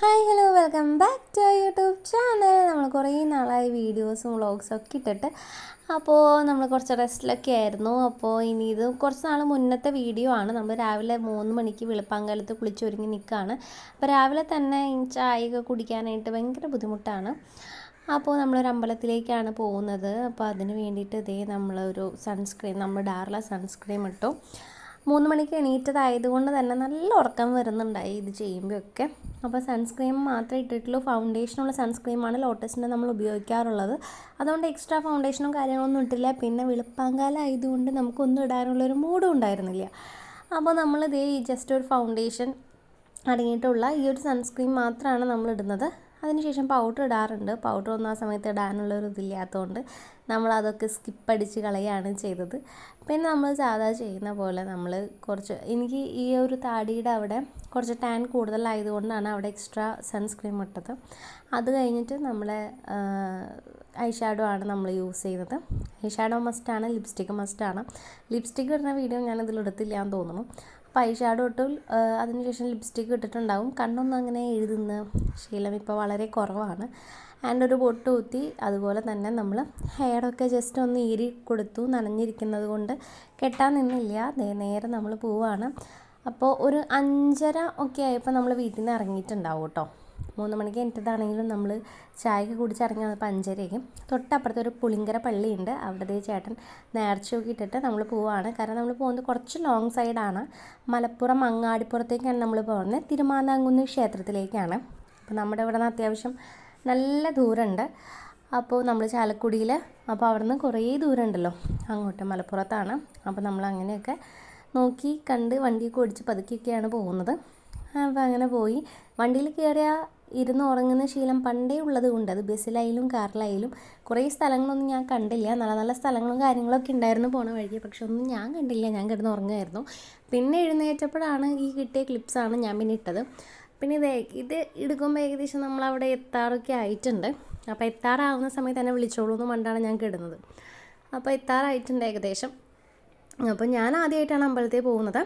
Hi hello welcome back to YouTube channel. നമ്മൾ കുറേ നാളായി വീഡിയോസും വ്ളോഗ്സും ഒക്കെ ഇട്ടിട്ട്. അപ്പോൾ നമ്മൾ കുറച്ച് റെസ്റ്റിലൊക്കെ ആയിരുന്നു. അപ്പോൾ ഇനി ഇത് കുറച്ച് നാൾ മുന്നത്തെ വീഡിയോ ആണ്. നമ്മൾ രാവിലെ മൂന്ന് മണിക്ക് വെളുപ്പാങ്കാലത്ത് കുളിച്ചൊരുങ്ങി നിൽക്കുകയാണ് അപ്പോൾ രാവിലെ തന്നെ ചായയൊക്കെ കുടിക്കാനായിട്ട് ഭയങ്കര ബുദ്ധിമുട്ടാണ്. അപ്പോൾ നമ്മളൊരു അമ്പലത്തിലേക്കാണ് പോകുന്നത്. അപ്പോൾ അതിന് വേണ്ടിയിട്ട് ഇതേ നമ്മളൊരു സൺസ്ക്രീം നമ്മൾ ഡാർല സൺസ്ക്രീം ഇട്ടു. മൂന്ന് മണിക്ക് എണീറ്റതായതുകൊണ്ട് തന്നെ നല്ല ഉറക്കം വരുന്നുണ്ടായി ഇത് ചെയ്യുമ്പോഴൊക്കെ. അപ്പോൾ സൺസ്ക്രീം മാത്രമേ ഇട്ടിട്ടുള്ളൂ. ഫൗണ്ടേഷനുള്ള സൺസ്ക്രീമാണ് ലോട്ടസിന്റെ നമ്മൾ ഉപയോഗിക്കാറുള്ളത്. അതുകൊണ്ട് എക്സ്ട്രാ ഫൗണ്ടേഷനും കാര്യങ്ങളൊന്നും ഇട്ടില്ല. പിന്നെ വെളുപ്പാങ്കാലം ആയതുകൊണ്ട് നമുക്കൊന്നും ഇടാനുള്ളൊരു മൂഡും ഉണ്ടായിരുന്നില്ല. അപ്പോൾ നമ്മൾ ഇതേ ജസ്റ്റ് ഒരു ഫൗണ്ടേഷൻ അടങ്ങിയിട്ടുള്ള ഈ ഒരു സൺസ്ക്രീൻ മാത്രമാണ് നമ്മൾ ഇടുന്നത് അതിനുശേഷം പൗഡർ ഇടാറുണ്ട്. പൗഡർ ഒന്നും ആ സമയത്ത് ഇടാനുള്ള ഒരു ഇതില്ലാത്തതുകൊണ്ട് നമ്മൾ അതൊക്കെ സ്കിപ്പ് അടിച്ച് കളയാണ് ചെയ്തത്. പിന്നെ നമ്മൾ സാധാ ചെയ്യുന്ന പോലെ നമ്മൾ കുറച്ച് എനിക്ക് ഈ ഒരു താടിയുടെ അവിടെ കുറച്ച് ടാൻ കൂടുതലായതുകൊണ്ടാണ് അവിടെ എക്സ്ട്രാ സൺസ്ക്രീം ഇട്ടത്. അത് കഴിഞ്ഞിട്ട് നമ്മളെ ഐ ഷാഡോ ആണ് നമ്മൾ യൂസ് ചെയ്യുന്നത് ഐ ഷാഡോ മസ്റ്റാണ് ലിപ്സ്റ്റിക്ക് മസ്റ്റാണ് ലിപ്സ്റ്റിക്ക് ഇടുന്ന വീഡിയോ ഞാനതിൽ എടുത്തില്ല എന്ന് തോന്നുന്നു. ഐ ഷാഡോ ഇട്ട് അതിനുശേഷം ലിപ്സ്റ്റിക്ക് ഇട്ടിട്ടുണ്ടാവും. കണ്ണൊന്നും അങ്ങനെ എഴുതുന്ന ശീലം ഇപ്പോൾ വളരെ കുറവാണ്. ആൻഡ് ഒരു പൊട്ട് കുത്തി അതുപോലെ തന്നെ നമ്മൾ ഹെയറൊക്കെ ജസ്റ്റ് ഒന്ന് ഈരി കൊടുത്തു നനഞ്ഞിരിക്കുന്നത് കൊണ്ട് കെട്ടാൻ നിന്നില്ല. നേരെ നമ്മൾ പോവാണ്. അപ്പോൾ ഒരു അഞ്ചര ഒക്കെ ആയപ്പോൾ നമ്മൾ വീട്ടിൽ നിന്ന് ഇറങ്ങിയിട്ടുണ്ടാവും കേട്ടോ. മൂന്ന് മണിക്ക് എനിട്ടതാണെങ്കിലും നമ്മൾ ചായക്ക് കുടിച്ചിറങ്ങിയത് അപ്പോൾ അഞ്ചരയ്ക്കും തൊട്ടപ്പുറത്ത് ഒരു പുളിങ്കര പള്ളിയുണ്ട്. അവിടുത്തെ ചേട്ടൻ നേർച്ചയൊക്കെ ഇട്ടിട്ട് നമ്മൾ പോവാണ്. കാരണം നമ്മൾ പോകുന്നത് കുറച്ച് ലോങ് സൈഡാണ് മലപ്പുറം അങ്ങാടിപ്പുറത്തേക്കാണ് നമ്മൾ പോകുന്നത്. തിരുമാന്താങ്കുന്ന് ക്ഷേത്രത്തിലേക്കാണ്. അപ്പോൾ നമ്മുടെ ഇവിടെ നിന്ന് അത്യാവശ്യം നല്ല ദൂരമുണ്ട്. അപ്പോൾ നമ്മൾ ചാലക്കുടിയിൽ അപ്പോൾ അവിടെ നിന്ന് കുറേ ദൂരം ഉണ്ടല്ലോ അങ്ങോട്ട് മലപ്പുറത്താണ്. അപ്പോൾ നമ്മൾ അങ്ങനെയൊക്കെ നോക്കി കണ്ട് വണ്ടിയൊക്കെ ഓടിച്ച് പതുക്കിയൊക്കെയാണ് പോകുന്നത്. അപ്പോൾ അങ്ങനെ പോയി. വണ്ടിയിൽ കയറിയാൽ ഇരുന്ന് ഉറങ്ങുന്ന ശീലം പണ്ടേ ഉള്ളത് കൊണ്ട് അത് ബസ്സിലായാലും കാറിലായാലും കുറേ സ്ഥലങ്ങളൊന്നും ഞാൻ കണ്ടില്ല. നല്ല നല്ല സ്ഥലങ്ങളും കാര്യങ്ങളൊക്കെ ഉണ്ടായിരുന്നു പോണ വഴിക്ക്. പക്ഷെ ഒന്നും ഞാൻ കണ്ടില്ല. ഞാൻ കിടന്ന് ഉറങ്ങുമായിരുന്നു. പിന്നെ എഴുന്നേറ്റപ്പോഴാണ് ഈ കിട്ടിയ ക്ലിപ്സാണ് ഞാൻ പിന്നെ ഇട്ടത്. പിന്നെ ഇത് ഇത് എടുക്കുമ്പോൾ ഏകദേശം നമ്മളവിടെ എത്താറൊക്കെ ആയിട്ടുണ്ട്. അപ്പോൾ എത്താറാവുന്ന സമയത്ത് തന്നെ വിളിച്ചോളൂ എന്ന് പണ്ടാണ് ഞാൻ കിടുന്നത്. അപ്പോൾ എത്താറായിട്ടുണ്ട് ഏകദേശം. അപ്പോൾ ഞാൻ ആദ്യമായിട്ടാണ് അമ്പലത്തിൽ പോകുന്നത്.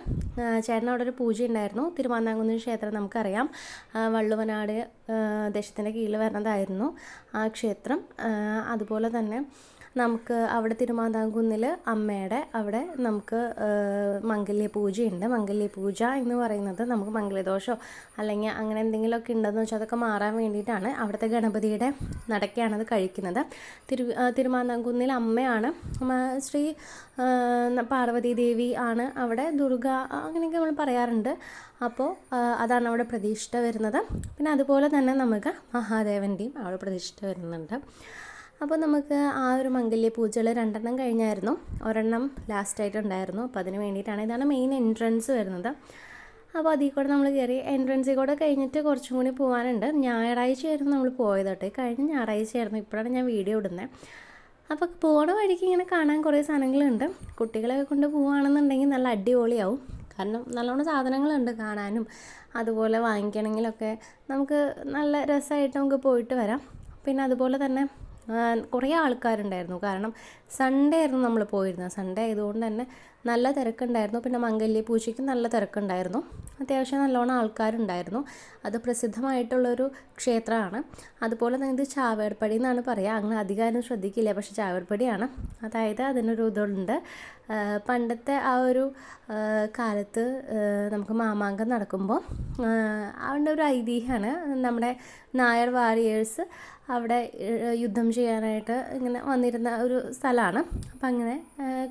ചേട്ടൻ അവിടെ ഒരു പൂജ ഉണ്ടായിരുന്നു. തിരുമാന്താംകുന്ന് ക്ഷേത്രം നമുക്കറിയാം. വള്ളുവനാട് ദേശത്തിന്റെ കീഴിൽ വരുന്നതായിരുന്നു ആ ക്ഷേത്രം. അതുപോലെ തന്നെ നമുക്ക് അവിടെ തിരുമാന്താംകുന്നിൽ അമ്മയുടെ അവിടെ നമുക്ക് മംഗല്യ പൂജയുണ്ട്. മംഗല്യ പൂജ എന്ന് പറയുന്നത് നമുക്ക് മംഗല്യദോഷമോ അല്ലെങ്കിൽ അങ്ങനെ എന്തെങ്കിലുമൊക്കെ ഉണ്ടെന്ന് വെച്ചാൽ അതൊക്കെ മാറാൻ വേണ്ടിയിട്ടാണ് അവിടുത്തെ ഗണപതിയുടെ നടക്കയാണ് അത് കഴിക്കുന്നത്. തിരു തിരുമാന്താംകുന്നിൽ അമ്മയാണ്. ശ്രീ പാർവതി ദേവി ആണ് അവിടെ. ദുർഗ അങ്ങനെയൊക്കെ നമ്മൾ പറയാറുണ്ട്. അപ്പോൾ അതാണ് അവിടെ പ്രതിഷ്ഠ വരുന്നത്. പിന്നെ അതുപോലെ തന്നെ നമുക്ക് മഹാദേവന്റെയും അവിടെ പ്രതിഷ്ഠ വരുന്നുണ്ട്. അപ്പോൾ നമുക്ക് ആ ഒരു മംഗല്യ പൂജകൾ രണ്ടെണ്ണം കഴിഞ്ഞായിരുന്നു. ഒരെണ്ണം ലാസ്റ്റായിട്ടുണ്ടായിരുന്നു അപ്പോൾ അതിന് വേണ്ടിയിട്ടാണ് ഇതാണ് മെയിൻ എൻട്രൻസ് വരുന്നത്. അപ്പോൾ അതിൽ കൂടെ നമ്മൾ കയറി എൻട്രൻസിൽ കൂടെ കഴിഞ്ഞിട്ട് കുറച്ചും കൂടി പോകാനുണ്ട് ഞായറാഴ്ചയായിരുന്നു നമ്മൾ പോയത് കേട്ടോ. കഴിഞ്ഞ ഞായറാഴ്ചയായിരുന്നു ഇപ്പോഴാണ് ഞാൻ വീഡിയോ ഇടുന്നത് അപ്പോൾ പോണ വഴിക്ക് ഇങ്ങനെ കാണാൻ കുറേ സാധനങ്ങളുണ്ട്. കുട്ടികളെയൊക്കെ കൊണ്ട് പോവുകയാണെന്നുണ്ടെങ്കിൽ നല്ല അടിപൊളിയാവും. കാരണം നല്ലോണം സാധനങ്ങളുണ്ട് കാണാനും. അതുപോലെ വാങ്ങിക്കണമെങ്കിലൊക്കെ നമുക്ക് നല്ല രസമായിട്ട് നമുക്ക് പോയിട്ട് വരാം. പിന്നെ അതുപോലെ തന്നെ കുറേ ആൾക്കാരുണ്ടായിരുന്നു. കാരണം സൺഡേ ആയിരുന്നു നമ്മൾ പോയിരുന്നത്. സൺഡേ ആയതുകൊണ്ട് തന്നെ നല്ല തിരക്കുണ്ടായിരുന്നു. പിന്നെ മംഗല്യ പൂജയ്ക്ക് നല്ല തിരക്കുണ്ടായിരുന്നു. അത്യാവശ്യം നല്ലോണം ആൾക്കാരുണ്ടായിരുന്നു. അത് പ്രസിദ്ധമായിട്ടുള്ളൊരു ക്ഷേത്രമാണ്. അതുപോലെ തന്നെ ഇത് ചാവേർപ്പടി എന്നാണ് പറയുക അങ്ങനെ അധികാരം ശ്രദ്ധിക്കില്ല. പക്ഷേ ചാവേർപ്പടിയാണ് അതായത് അതിനൊരു ഇതുണ്ട്. പണ്ടത്തെ ആ ഒരു കാലത്ത് നമുക്ക് മാമാങ്കം നടക്കുമ്പോൾ അവന്റെ ഒരു ഐതിഹ്യമാണ് നമ്മുടെ നായർ വാരിയേഴ്സ് അവിടെ യുദ്ധം ചെയ്യാനായിട്ട് ഇങ്ങനെ വന്നിരുന്ന ഒരു സ്ഥലമാണ്. അപ്പം അങ്ങനെ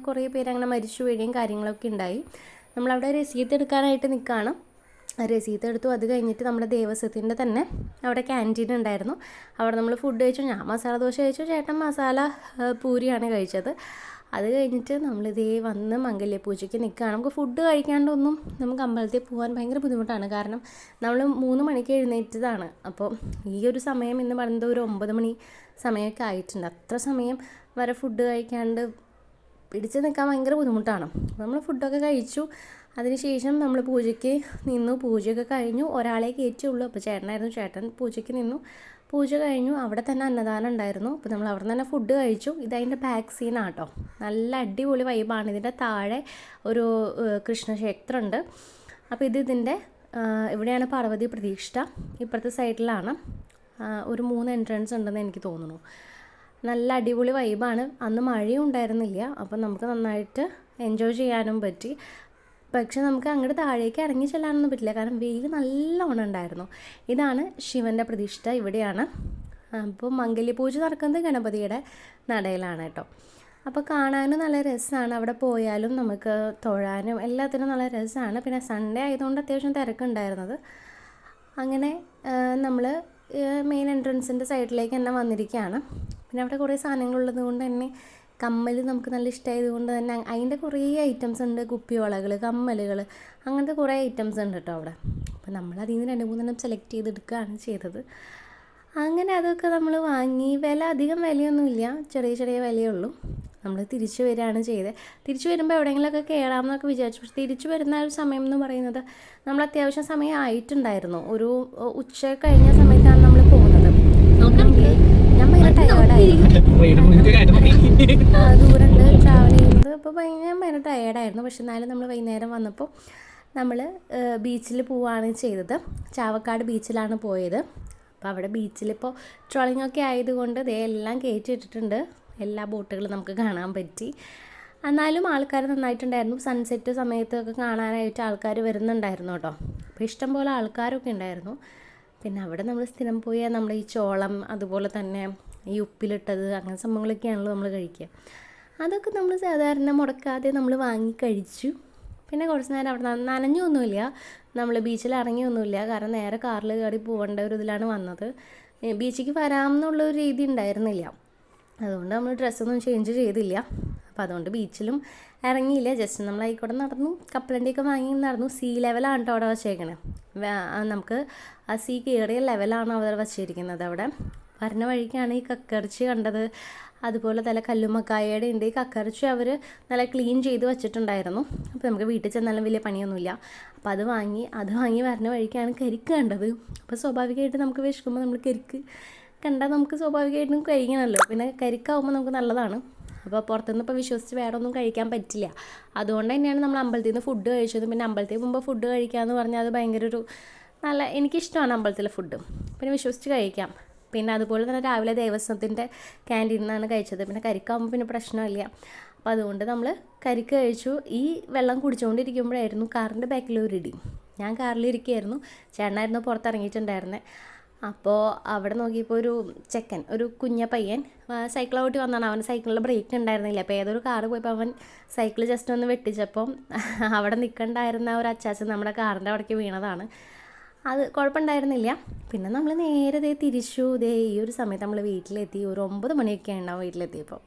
കുറേ പേര് അങ്ങനെ മരിച്ചു വീഴുകയും കാര്യങ്ങളൊക്കെ ഉണ്ടായി. നമ്മളവിടെ രസീത് എടുക്കാനായിട്ട് നിൽക്കുകയാണ്. രസീത് എടുത്തു. അത് കഴിഞ്ഞിട്ട് നമ്മുടെ ദേവസ്വത്തിന്റെ തന്നെ അവിടെ ക്യാന്റീൻ ഉണ്ടായിരുന്നു. അവിടെ നമ്മൾ ഫുഡ് കഴിച്ചു. ഞാൻ മസാല ദോശ കഴിച്ചു. ചേട്ടൻ മസാല പൂരിയാണ് കഴിച്ചത്. അത് കഴിഞ്ഞിട്ട് നമ്മളിതേ വന്ന് മംഗല്യപൂജയ്ക്ക് നിൽക്കുകയാണ്. നമുക്ക് ഫുഡ് കഴിക്കാണ്ടൊന്നും നമുക്ക് അമ്പലത്തിൽ പോകാൻ ഭയങ്കര ബുദ്ധിമുട്ടാണ്. കാരണം നമ്മൾ മൂന്ന് മണിക്ക് എഴുന്നേറ്റതാണ്. അപ്പോൾ ഈ ഒരു സമയം എന്ന് പറയുന്നത് ഒരു ഒമ്പത് മണി സമയമൊക്കെ ആയിട്ടുണ്ട്. അത്ര സമയം വരെ ഫുഡ് കഴിക്കാണ്ട് പിടിച്ച് നിൽക്കാൻ ഭയങ്കര ബുദ്ധിമുട്ടാണ്. നമ്മൾ ഫുഡൊക്കെ കഴിച്ചു. അതിനുശേഷം നമ്മൾ പൂജയ്ക്ക് നിന്നു. പൂജയൊക്കെ കഴിഞ്ഞു. ഒരാളെ കയറ്റിയുള്ളൂ. അപ്പോൾ ചേട്ടനായിരുന്നു. ചേട്ടൻ പൂജയ്ക്ക് നിന്നു. പൂജ കഴിഞ്ഞു. അവിടെ തന്നെ അന്നദാനം ഉണ്ടായിരുന്നു. അപ്പോൾ നമ്മൾ അവിടെ തന്നെ ഫുഡ് കഴിച്ചു. ഇതതിന്റെ ബാക്ക് സീനാണ് സീനാട്ടോ നല്ല അടിപൊളി വൈബാണ് ഇതിന്റെ താഴെ ഒരു കൃഷ്ണക്ഷേത്രമുണ്ട്. അപ്പോൾ ഇത് ഇതിന്റെ ഇവിടെയാണ് പാർവതി പ്രതീക്ഷ. ഇപ്പുറത്തെ സൈഡിലാണ് ഒരു മൂന്ന് എൻട്രൻസ് ഉണ്ടെന്ന് എനിക്ക് തോന്നുന്നു. നല്ല അടിപൊളി വൈബാണ് അന്ന് മഴയും ഉണ്ടായിരുന്നില്ല. അപ്പം നമുക്ക് നന്നായിട്ട് എൻജോയ് ചെയ്യാനും പറ്റി. പക്ഷെ നമുക്ക് അങ്ങോട്ട് താഴേക്ക് ഇറങ്ങി ചെല്ലാനൊന്നും പറ്റില്ല. കാരണം വെയിൽ നല്ലോണം ഉണ്ടായിരുന്നു ഇതാണ് ശിവന്റെ പ്രതിഷ്ഠ. ഇവിടെയാണ് അപ്പോൾ മംഗല്യപൂജ നടക്കുന്നത് ഗണപതിയുടെ നടയിലാണ് കേട്ടോ. അപ്പോൾ കാണാനും നല്ല രസമാണ് അവിടെ പോയാലും നമുക്ക് തൊഴാനും എല്ലാത്തിനും നല്ല രസമാണ് പിന്നെ സൺഡേ ആയതുകൊണ്ട് അത്യാവശ്യം തിരക്കുണ്ടായിരുന്നത്. അങ്ങനെ നമ്മൾ മെയിൻ എൻട്രൻസിന്റെ സൈഡിലേക്ക് തന്നെ വന്നിരിക്കുകയാണ്. പിന്നെ അവിടെ കുറേ സാധനങ്ങളുള്ളത് കൊണ്ട് തന്നെ കമ്മൽ നമുക്ക് നല്ല ഇഷ്ടമായത് കൊണ്ട് തന്നെ അതിന്റെ കുറേ ഐറ്റംസ് ഉണ്ട്. കുപ്പിവളകൾ കമ്മലുകൾ അങ്ങനത്തെ കുറേ ഐറ്റംസ് ഉണ്ട് കേട്ടോ അവിടെ. അപ്പോൾ നമ്മൾ അതിൽ നിന്ന് രണ്ട് മൂന്നെണ്ണം സെലക്ട് ചെയ്തെടുക്കുകയാണ് ചെയ്തത്. അങ്ങനെ അതൊക്കെ നമ്മൾ വാങ്ങി. വില അധികം വിലയൊന്നുമില്ല. ചെറിയ ചെറിയ വിലയുള്ളൂ. നമ്മൾ തിരിച്ചു വരികയാണ് ചെയ്തത്. തിരിച്ചു വരുമ്പോൾ എവിടെയെങ്കിലുമൊക്കെ കയറാമെന്നൊക്കെ വിചാരിച്ചു. പക്ഷെ തിരിച്ചു വരുന്ന ആ ഒരു സമയം എന്ന് പറയുന്നത് നമ്മൾ അത്യാവശ്യം സമയം ആയിട്ടുണ്ടായിരുന്നു. ഒരു ഉച്ച കഴിഞ്ഞ സമയത്താണ് നമ്മൾ പോകുന്നത്. ഞാൻ ഭയങ്കര ടയേർഡായി ദൂരമുണ്ട് ട്രാവൽ ചെയ്യുന്നത്. അപ്പോൾ ഭയങ്കര ഭയങ്കര ടയേർഡായിരുന്നു പക്ഷെ എന്നാലും നമ്മൾ വൈകുന്നേരം വന്നപ്പോൾ നമ്മൾ ബീച്ചിൽ പോവുകയാണ് ചെയ്തത്. ചാവക്കാട് ബീച്ചിലാണ് പോയത്. അപ്പോൾ അവിടെ ബീച്ചിലിപ്പോൾ ട്രോളിംഗ് ഒക്കെ ആയതുകൊണ്ട് ദേ എല്ലാം കയറ്റിയിട്ടിട്ടുണ്ട് എല്ലാ ബോട്ടുകളും നമുക്ക് കാണാൻ പറ്റി. എന്നാലും ആൾക്കാർ നന്നായിട്ടുണ്ടായിരുന്നു. സൺസെറ്റ് സമയത്തൊക്കെ കാണാനായിട്ട് ആൾക്കാർ വരുന്നുണ്ടായിരുന്നു കേട്ടോ. അപ്പോൾ ഇഷ്ടംപോലെ ആൾക്കാരൊക്കെ ഉണ്ടായിരുന്നു. പിന്നെ അവിടെ നമ്മൾ സ്ഥിരം പോയാൽ നമ്മുടെ ഈ ചോളം അതുപോലെ തന്നെ ഈ ഉപ്പിലിട്ടത് അങ്ങനെ സംഭവങ്ങളൊക്കെയാണല്ലോ നമ്മൾ കഴിക്കുക. അതൊക്കെ നമ്മൾ സാധാരണ മുടക്കാതെ നമ്മൾ വാങ്ങി കഴിച്ചു. പിന്നെ കുറച്ച് നേരം അവിടെ നനഞ്ഞൊന്നുമില്ല. നമ്മൾ ബീച്ചിൽ ഇറങ്ങിയൊന്നുമില്ല. കാരണം നേരെ കാറിൽ കയറി പോകേണ്ട ഒരു ഇതിലാണ് വന്നത്. ബീച്ചിക്ക് വരാമെന്നുള്ള ഒരു രീതി ഉണ്ടായിരുന്നില്ല. അതുകൊണ്ട് നമ്മൾ ഡ്രസ്സൊന്നും ചേഞ്ച് ചെയ്തില്ല. അപ്പോൾ അതുകൊണ്ട് ബീച്ചിലും ഇറങ്ങിയില്ല. ജസ്റ്റ് നമ്മൾ ആയിക്കോട്ടെ നടന്നു. കപ്പലണ്ടിയൊക്കെ വാങ്ങി നടന്നു. സീ ലെവലാണ് കേട്ടോ അവിടെ വച്ചേക്കണേ. നമുക്ക് ആ സീ കയറിയ ലെവലാണ് അവർ വച്ചിരിക്കുന്നത് അവിടെ. വരുന്ന വഴിക്കാണ് ഈ കക്കറിച്ചി കണ്ടത്. അതുപോലെ തന്നെ കല്ലുമ്മക്കായയുടെ ഉണ്ട്. ഈ കക്കറിച്ചി അവർ നല്ല ക്ലീൻ ചെയ്ത് വെച്ചിട്ടുണ്ടായിരുന്നു. അപ്പോൾ നമുക്ക് വീട്ടിൽ ചെന്നാലും വലിയ പണിയൊന്നുമില്ല. അപ്പോൾ അത് വാങ്ങി അത് വാങ്ങി വരുന്ന വഴിക്കാണ് കരിക്ക് കണ്ടത്. അപ്പോൾ സ്വാഭാവികമായിട്ട് നമുക്ക് വിശക്കുമ്പോൾ നമ്മൾ കരിക്ക് കണ്ടാൽ നമുക്ക് സ്വാഭാവികമായിട്ടും കഴിക്കണമല്ലോ പിന്നെ കരിക്കാവുമ്പോൾ നമുക്ക് നല്ലതാണ്. അപ്പോൾ പുറത്തുനിന്ന് ഇപ്പോൾ വിശ്വസിച്ച് വേറെ ഒന്നും കഴിക്കാൻ പറ്റില്ല. അതുകൊണ്ട് തന്നെയാണ് നമ്മൾ അമ്പലത്തിൽ നിന്ന് ഫുഡ് കഴിച്ചത്. പിന്നെ അമ്പലത്തിൽ പോകുമ്പോൾ ഫുഡ് കഴിക്കുക എന്ന് പറഞ്ഞാൽ അത് ഭയങ്കര ഒരു നല്ല എനിക്കിഷ്ടമാണ് അമ്പലത്തിലെ ഫുഡ് പിന്നെ വിശ്വസിച്ച് കഴിക്കാം. പിന്നെ അതുപോലെ തന്നെ രാവിലെ ദേവസ്വത്തിന്റെ ക്യാന്റീനിൽ നിന്നാണ് കഴിച്ചത്. പിന്നെ കരിക്കാവുമ്പോൾ പിന്നെ പ്രശ്നമില്ല. അപ്പോൾ അതുകൊണ്ട് നമ്മൾ കരിക്ക് കഴിച്ചു. ഈ വെള്ളം കുടിച്ചുകൊണ്ടിരിക്കുമ്പോഴായിരുന്നു കാറിന്റെ ബാക്കിൽ ഒരു ഇടി. ഞാൻ കാറിലിരിക്കുകയായിരുന്നു ചേട്ടനായിരുന്നു പുറത്തിറങ്ങിയിട്ടുണ്ടായിരുന്നത് അപ്പോൾ അവിടെ നോക്കിയപ്പോൾ ഒരു ചെക്കൻ ഒരു കുഞ്ഞ പയ്യൻ സൈക്കിൾ ഓട്ടി വന്നാണ്. അവൻ സൈക്കിളിൽ ബ്രേക്ക് ഉണ്ടായിരുന്നില്ല. അപ്പോൾ ഏതൊരു കാറ് പോയപ്പോൾ അവൻ സൈക്കിൾ ജസ്റ്റ് ഒന്ന് വെട്ടിച്ചപ്പം അവിടെ നിൽക്കണ്ടായിരുന്ന ഒരു അച്ചാച്ചൻ നമ്മുടെ കാറിന്റെ അവിടേക്ക് വീണതാണ്. അത് കുഴപ്പമുണ്ടായിരുന്നില്ല. പിന്നെ നമ്മൾ നേരെ തിരിച്ചു ദേ ഈ ഒരു സമയത്ത് നമ്മൾ വീട്ടിലെത്തി. ഒരു ഒമ്പത് മണിയൊക്കെ ഉണ്ടാവും വീട്ടിലെത്തിയപ്പോൾ.